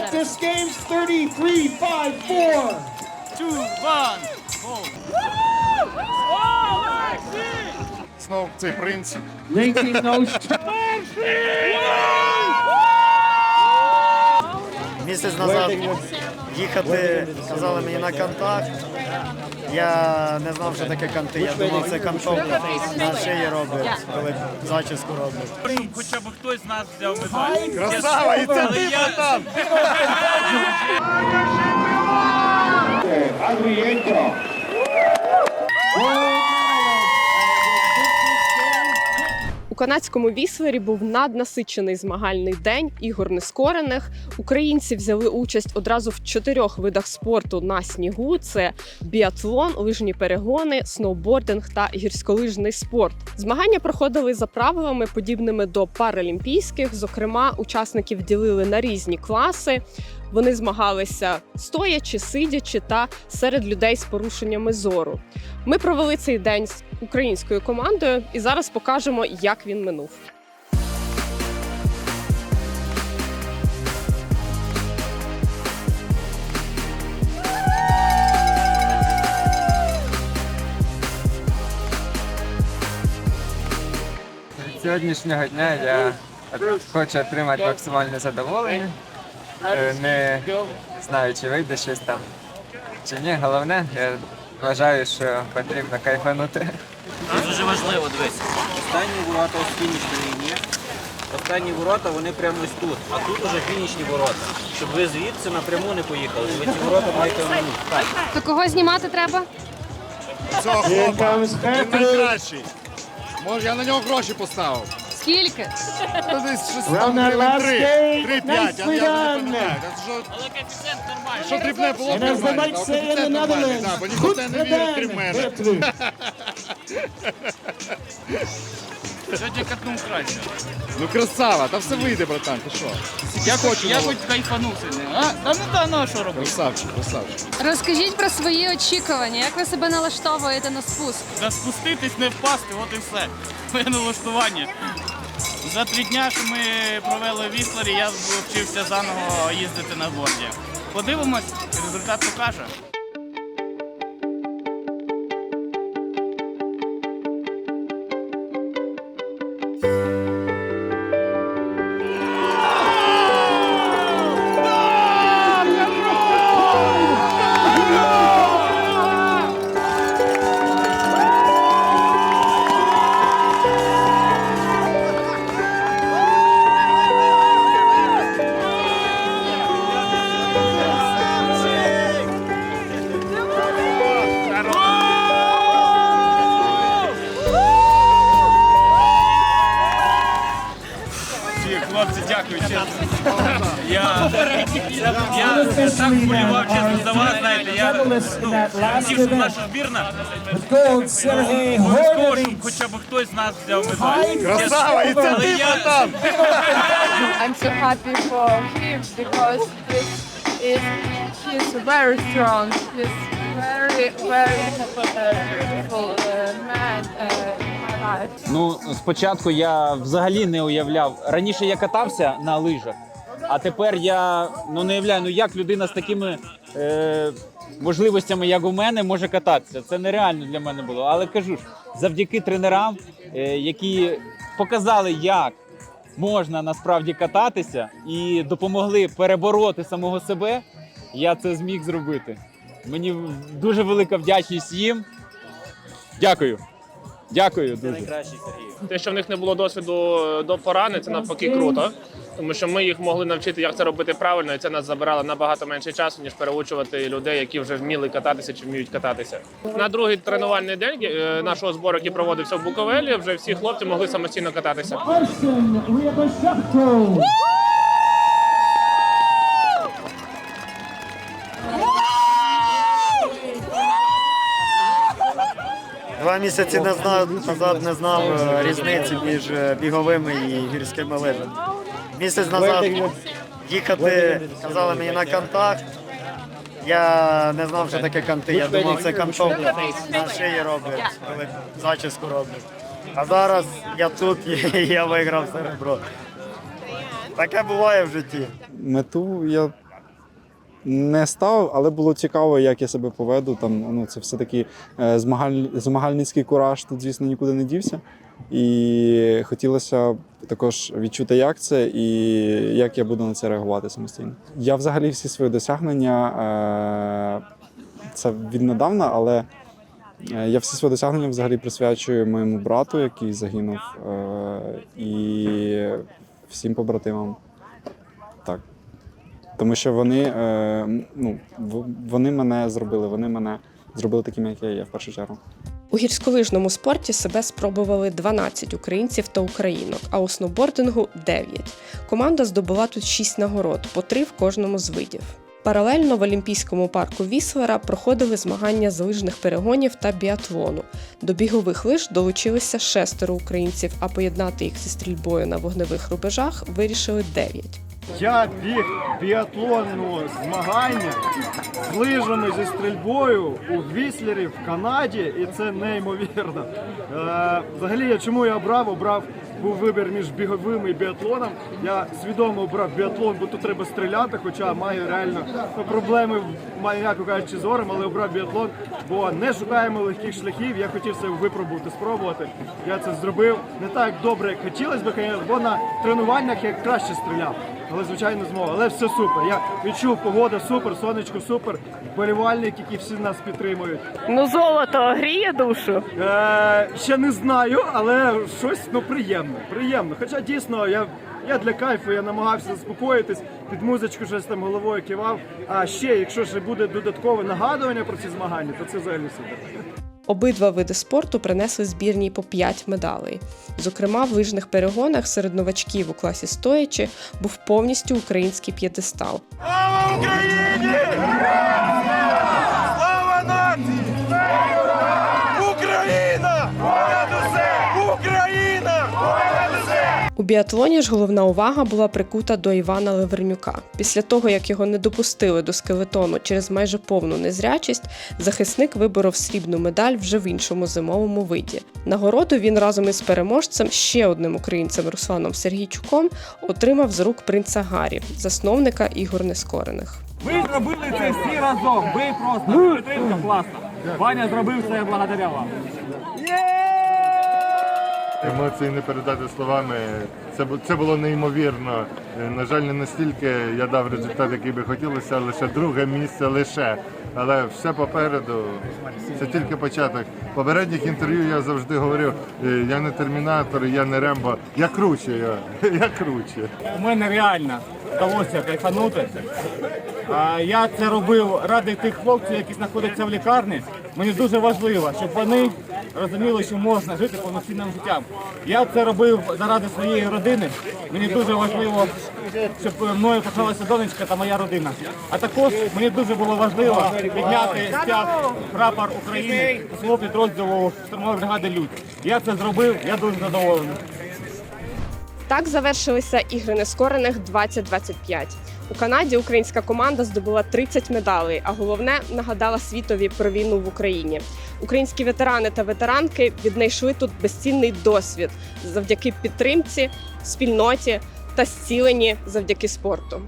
Practice games 33 5 4. two, one, go. Знов цей принц. Linking those Місяць назад їхати, казали мені на контакт. Я не знав, що таке канти. Я думав, це кантом на шиї роблять, коли зачіску роблять. Хоча б хтось з нас взяв медаль. Красава, і це ти, братан! Adrienko. Канадському віслері був наднасичений змагальний день ігор нескорених. Українці взяли участь одразу в чотирьох видах спорту на снігу: це біатлон, лижні перегони, сноубординг та гірськолижний спорт. Змагання проходили за правилами, подібними до паралімпійських. Зокрема, учасників ділили на різні класи. Вони змагалися стоячи, сидячи та серед людей з порушеннями зору. Ми провели цей день з українською командою і зараз покажемо, як він минув. Сьогоднішнього дня я хочу отримати максимальне задоволення. Е, Не знаю, чи вийде щось там чи ні. Головне, я вважаю, що потрібно кайфанути. Дуже важливо, дивись. Останні ворота ось фінішна лінія. Останні ворота вони прямо ось тут, а тут уже фінішні ворота. Щоб ви звідси напряму не поїхали. Ви ці ворота маєте оминути. Так. То кого знімати треба? Цього хлопа. Він найкращий. Може, я на нього гроші поставив. Скільки? Та десь щось там that гривень last три. game. Три-п'ять, я Nicely я не пам'ятаю. Але коефіцієнт нормальний. Що дрібне було And as the нормально, might а say in the коефіцієнт нормальний, Netherlands, да, бо ніхто goed не вірить, крім мене. Сьогодні катнув краще. Ну красава, та все вийде, братан, ти що? Я хочу хоч, я хоч кайфанув сьогодні. А? Та ну та ну, а що робити? Красавчик, красавчик. Розкажіть про свої очікування. Як ви себе налаштовуєте на спуск? Да спуститись, не впасти, от і все. Моє налаштування. За три дня, що ми провели в Віслері, я вчився заново їздити на борді. Подивимось, результат покаже. Так вболівав, чесно, за вас, знаєте, я ну, хотів, щоб наша збірна Sergei обов'язково, щоб хоча б хтось з нас взяв медаль. Красава, і це ти, я- братан! I'm so happy for him because this is he's very strong. He's very very beautiful uh, man uh, in my life. Ну, спочатку я взагалі не уявляв. Раніше я катався на лижах, а тепер я ну, не уявляю, ну як людина з такими е, можливостями, як у мене, може кататися. Це нереально для мене було. Але кажу ж, завдяки тренерам, е, які показали, як можна насправді кататися і допомогли перебороти самого себе, я це зміг зробити. Мені дуже велика вдячність їм. Дякую. Дякую дуже. Те, що в них не було досвіду е, до порани, це навпаки круто. Тому що ми їх могли навчити, як це робити правильно, і це нас забирало набагато менше часу, ніж переучувати людей, які вже вміли кататися чи вміють кататися. На другий тренувальний день е, нашого збору, який проводився в Буковелі, вже всі хлопці могли самостійно кататися. Два місяці назад не знав е, різниці між е, біговими і гірськими лижами. Місяць назад їхати, казали мені на контакт. Я не знав, що таке канти. Я думав, це кантом на шиї роблять, коли зачіску роблять. А зараз я тут і я виграв серебро. Таке буває в житті. Мету я не ставив, але було цікаво, як я себе поведу. Там ну це все таки е, змагаль... змагальницький кураж тут, звісно, нікуди не дівся. І хотілося також відчути, як це і як я буду на це реагувати самостійно. Я взагалі всі свої досягнення е, це віднедавна, але е, я всі свої досягнення взагалі присвячую моєму брату, який загинув, і всім побратимам. Так. Тому що вони, е, ну, вони мене зробили, вони мене зробили таким, як я є в першу чергу. У гірськолижному спорті себе спробували 12 українців та українок, а у сноубордингу 9. Команда здобула тут 6 нагород, по 3 в кожному з видів. Паралельно в Олімпійському парку Віслера проходили змагання з лижних перегонів та біатлону. До бігових лиж долучилися шестеро українців, а поєднати їх зі стрільбою на вогневих рубежах вирішили 9. Я біг біатлонного змагання з лижами зі стрільбою у Гвіслері в Канаді, і це неймовірно. Е, взагалі, я чому я обрав? Обрав був вибір між біговим і біатлоном. Я свідомо обрав біатлон, бо тут треба стріляти, хоча маю реально ну, проблеми, маю, м'яко кажучи, зором, але обрав біатлон, бо не шукаємо легких шляхів. Я хотів це випробувати, спробувати. Я це зробив не так добре, як хотілося б, бо на тренуваннях я краще стріляв. Але звичайно змога. Але все супер. Я відчув погода супер, сонечко супер, вболівальники, які всі нас підтримують. Ну, золото гріє душу. Е, ще не знаю, але щось ну приємно. Приємно. Хоча дійсно я. Я для кайфу, я намагався заспокоїтись, під музичку щось там головою кивав. А ще, якщо ще буде додаткове нагадування про ці змагання, то це взагалі супер. Обидва види спорту принесли збірній по 5 медалей. Зокрема, в лижних перегонах серед новачків у класі стоячи був повністю український п'єдестал. У біатлоні ж головна увага була прикута до Івана Левернюка. Після того, як його не допустили до скелетону через майже повну незрячість, захисник виборов срібну медаль вже в іншому зимовому виді. Нагороду він разом із переможцем, ще одним українцем Русланом Сергійчуком, отримав з рук принца Гаррі, засновника ігор нескорених. Ви зробили це всі разом. Ви просто підтримка класна. Ваня зробив це благодаря вам. Емоції не передати словами. Це, це було неймовірно. Е, На жаль, не настільки я дав результат, який би хотілося, лише друге місце лише. Але все попереду. Це тільки початок. Попередніх інтерв'ю я завжди говорив, е, я не термінатор, я не рембо. Я круче, я, я круче. У мене реально вдалося кайфанути. Я це робив ради тих хлопців, які знаходяться в лікарні. Мені дуже важливо, щоб вони розуміли, що можна жити повноцінним життям. Я це робив заради своєї родини. Мені дуже важливо, щоб мною пишалася донечка та моя родина. А також мені дуже було важливо підняти стяг прапор України свого підрозділу штурмової бригади Людь. Я це зробив, я дуже задоволений. Так завершилися ігри нескорених 2025. У Канаді українська команда здобула 30 медалей, а головне нагадала світові про війну в Україні. Українські ветерани та ветеранки віднайшли тут безцінний досвід завдяки підтримці, спільноті та зціленні завдяки спорту.